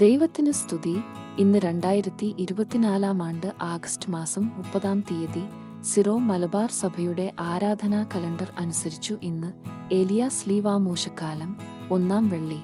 ദൈവത്തിന് സ്തുതി. ഇന്ന് രണ്ടായിരത്തി ഇരുപത്തിനാലാം ആണ്ട് ആഗസ്റ്റ് മാസം മുപ്പതാം തീയതി സിറോ മലബാർ സഭയുടെ ആരാധനാ കലണ്ടർ അനുസരിച്ചു ഇന്ന് ഏലിയ സ്ലീവാമൂശക്കാലം ഒന്നാം വെള്ളി.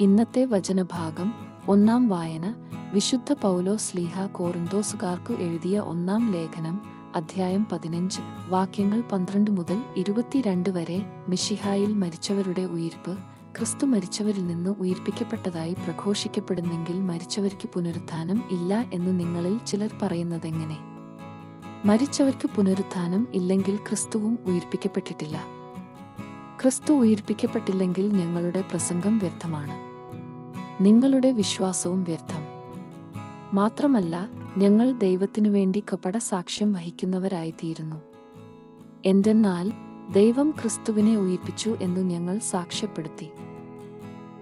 ഇന്നത്തെ വചനഭാഗം ഒന്നാം വായന വിശുദ്ധ പൗലോ സ്ലീഹ കോറിന്തോസുകാർക്കു എഴുതിയ ഒന്നാം ലേഖനം അധ്യായം പതിനഞ്ച്. വാക്യങ്ങൾ പന്ത്രണ്ട് മുതൽ ഇരുപത്തിരണ്ട് വരെ മിഷിഹായിൽ മരിച്ചവരുടെ ഉയിർപ്പ് ക്രിസ്തു മരിച്ചവരിൽ നിന്ന് ഉയർപ്പിക്കപ്പെട്ടതായി പ്രഘോഷിക്കപ്പെടുന്നെങ്കിൽ മരിച്ചവർക്ക് പുനരുത്ഥാനം ഇല്ല എന്ന് നിങ്ങളിൽ ചിലർ പറയുന്നതെങ്ങനെ? മരിച്ചവർക്ക് പുനരുത്ഥാനം ഇല്ലെങ്കിൽ ക്രിസ്തുവും ഉയർപ്പിക്കപ്പെട്ടിട്ടില്ല. ക്രിസ്തു ഉയർപ്പിക്കപ്പെട്ടില്ലെങ്കിൽ ഞങ്ങളുടെ പ്രസംഗം വ്യർത്ഥമാണ്. നിങ്ങളുടെ വിശ്വാസവും വ്യർത്ഥം. മാത്രമല്ല ഞങ്ങൾ ദൈവത്തിനു വേണ്ടി കപട സാക്ഷ്യം വഹിക്കുന്നവരായിത്തീരുന്നു. എന്തെന്നാൽ ദൈവം ക്രിസ്തുവിനെ ഉയിപ്പിച്ചു എന്നു ഞങ്ങൾ സാക്ഷ്യപ്പെടുത്തി.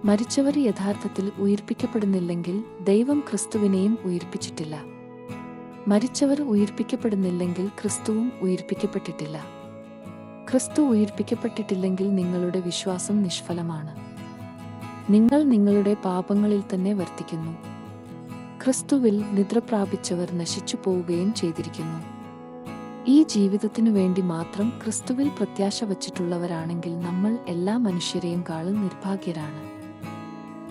മരിച്ചവർ യഥാർത്ഥത്തിൽ ഉയിർപ്പിക്കപ്പെടുന്നില്ലെങ്കിൽ ദൈവം ക്രിസ്തുവിനെയും ഉയിർപ്പിച്ചിട്ടില്ല. മരിച്ചവർ ഉയിർപ്പിക്കപ്പെടുന്നില്ലെങ്കിൽ ക്രിസ്തുവും ഉയിർപ്പിക്കപ്പെട്ടിട്ടില്ല. ക്രിസ്തു ഉയിർപ്പിക്കപ്പെട്ടിട്ടില്ലെങ്കിൽ നിങ്ങളുടെ വിശ്വാസം നിഷ്ഫലമാണ്. നിങ്ങൾ നിങ്ങളുടെ പാപങ്ങളിൽ തന്നെ വർത്തിക്കുന്നു. ക്രിസ്തുവിൽ നിദ്ര പ്രാപിച്ചവർ നശിച്ചു പോവുകയും ചെയ്തിരിക്കുന്നു. ഈ ജീവിതത്തിനു വേണ്ടി മാത്രം ക്രിസ്തുവിൽ പ്രത്യാശ വച്ചിട്ടുള്ളവരാണെങ്കിൽ നമ്മൾ എല്ലാ മനുഷ്യരെയും കാളും നിർഭാഗ്യരാണ്.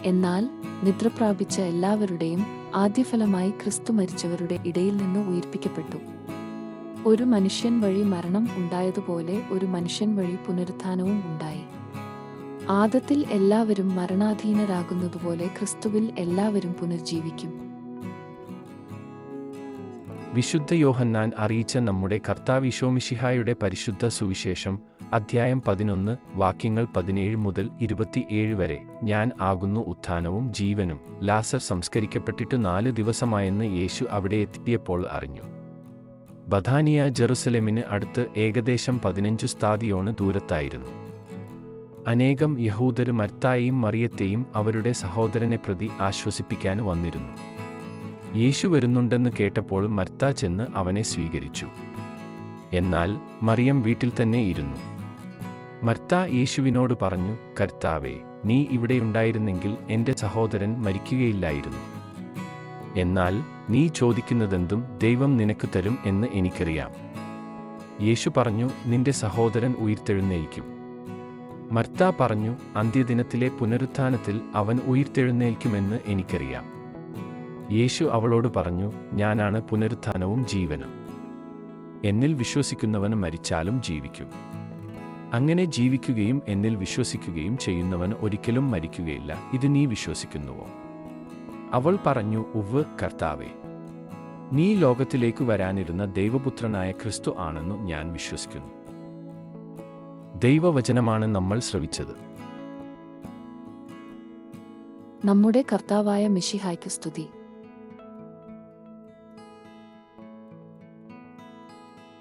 എന്നാൽ നിദ്ര പ്രാപിച്ച എല്ലാവരുടെയും ആദ്യഫലമായി ക്രിസ്തു മരിച്ചവരുടെ ഇടയിൽ നിന്ന് ഉയർപ്പിക്കപ്പെട്ടു. ഒരു മനുഷ്യൻ വഴി മരണം ഉണ്ടായതുപോലെ ഒരു മനുഷ്യൻ വഴി പുനരുത്ഥാനവും ഉണ്ടായി. ആദത്തിൽ എല്ലാവരും മരണാധീനരാകുന്നതുപോലെ ക്രിസ്തുവിൽ എല്ലാവരും പുനർജീവിക്കും. വിശുദ്ധ യോഹന്നാൻ അറിയിച്ച നമ്മുടെ കർത്താവിശോമിഷിഹായുടെ പരിശുദ്ധ സുവിശേഷം അധ്യായം പതിനൊന്ന് വാക്യങ്ങൾ പതിനേഴ് മുതൽ ഇരുപത്തിയേഴ് വരെ. ഞാൻ ആകുന്നു ഉത്ഥാനവും ജീവനും. ലാസർ സംസ്കരിക്കപ്പെട്ടിട്ട് നാല് ദിവസമായെന്ന് യേശു അവിടെ എത്തിയപ്പോൾ അറിഞ്ഞു. ബഥാനിയ ജെറുസലേമിന് അടുത്ത് ഏകദേശം പതിനഞ്ചു സ്ഥാതിയോണ് ദൂരത്തായിരുന്നു. അനേകം യഹൂദർ മർത്തായെയും മറിയത്തെയും അവരുടെ സഹോദരനെ പ്രതി ആശ്വസിപ്പിക്കാൻ വന്നിരുന്നു. യേശു വരുന്നുണ്ടെന്ന് കേട്ടപ്പോൾ മർത്ത ചെന്ന് അവനെ സ്വീകരിച്ചു. എന്നാൽ മറിയം വീട്ടിൽ തന്നെ ഇരുന്നു. മർത്ത യേശുവിനോട് പറഞ്ഞു കർത്താവേ നീ ഇവിടെയുണ്ടായിരുന്നെങ്കിൽ എന്റെ സഹോദരൻ മരിക്കുകയില്ലായിരുന്നു. എന്നാൽ നീ ചോദിക്കുന്നതെന്തും ദൈവം നിനക്ക് തരും എന്ന് എനിക്കറിയാം. യേശു പറഞ്ഞു നിന്റെ സഹോദരൻ ഉയർത്തെഴുന്നേൽക്കും. മർത്ത പറഞ്ഞു അന്ത്യദിനത്തിലെ പുനരുത്ഥാനത്തിൽ അവൻ ഉയർത്തെഴുന്നേൽക്കുമെന്ന് എനിക്കറിയാം. യേശു അവളോട് പറഞ്ഞു ഞാനാണ് പുനരുത്ഥാനവും ജീവനും. എന്നിൽ വിശ്വസിക്കുന്നവന് മരിച്ചാലും ജീവിക്കും. അങ്ങനെ ജീവിക്കുകയും എന്നിൽ വിശ്വസിക്കുകയും ചെയ്യുന്നവൻ ഒരിക്കലും മരിക്കുകയില്ല. ഇത് നീ വിശ്വസിക്കുന്നുവോ? അവൾ പറഞ്ഞു ഉവ് കർത്താവേ. നീ ലോകത്തിലേക്ക് വരാനിരുന്ന ദൈവപുത്രനായ ക്രിസ്തു ആണെന്നു ഞാൻ വിശ്വസിക്കുന്നു. ദൈവവചനമാണ് നമ്മൾ ശ്രവിച്ചത്. നമ്മുടെ കർത്താവായ മിഷിഹായ്ക്ക് സ്തുതി.